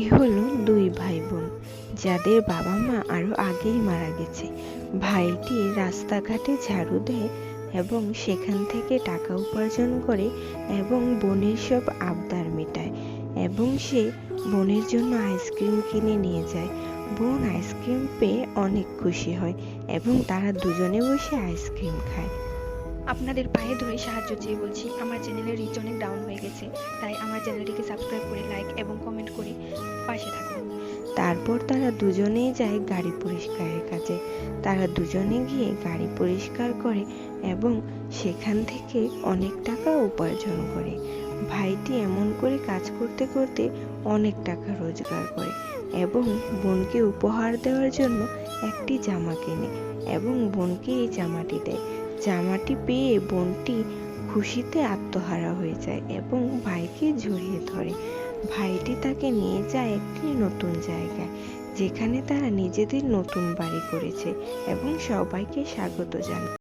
এ হলো দুই ভাই বোন যাদের বাবা মা আরও আগেই মারা গেছে। ভাইটি রাস্তাঘাটে ঝাড়ু দেয় এবং সেখান থেকে টাকা উপার্জন করে এবং বোনের সব আবদার মেটায় এবং সে বোনের জন্য আইসক্রিম কিনে নিয়ে যায়। বোন আইসক্রিম পেয়ে অনেক খুশি হয় এবং তারা দুজনে বসে আইসক্রিম খায়। আপনাদের পায়ে ধরে সাহায্য চেয়ে বলছি, আমার চ্যানেলের রিচ অনেক ডাউন হয়ে গেছে, তাই আমার চ্যানেলটিকে সাবস্ক্রাইব করে লাইক এবং কমেন্ট করে পাশে থাকুন। তারপর তারা দুজনেই যায় গাড়ি পরিষ্কারের কাজে। তারা দুজনে গিয়ে গাড়ি পরিষ্কার করে এবং সেখান থেকে অনেক টাকা উপার্জন করে। ভাইটি এমন করে কাজ করতে করতে অনেক টাকা রোজগার করে এবং বোনকে উপহার দেওয়ার জন্য একটি জামা কেনে এবং বোনকে এই জামাটি দেয়। জামাটি পেয়ে বোনটি খুশিতে আত্মহারা হয়ে যায় এবং ভাইকে জড়িয়ে ধরে। ভাইটি তাকে নিয়ে যায় একটি নতুন জায়গায়, যেখানে তারা নিজেদের নতুন বাড়ি করেছে এবং সবাইকে স্বাগত জানায়।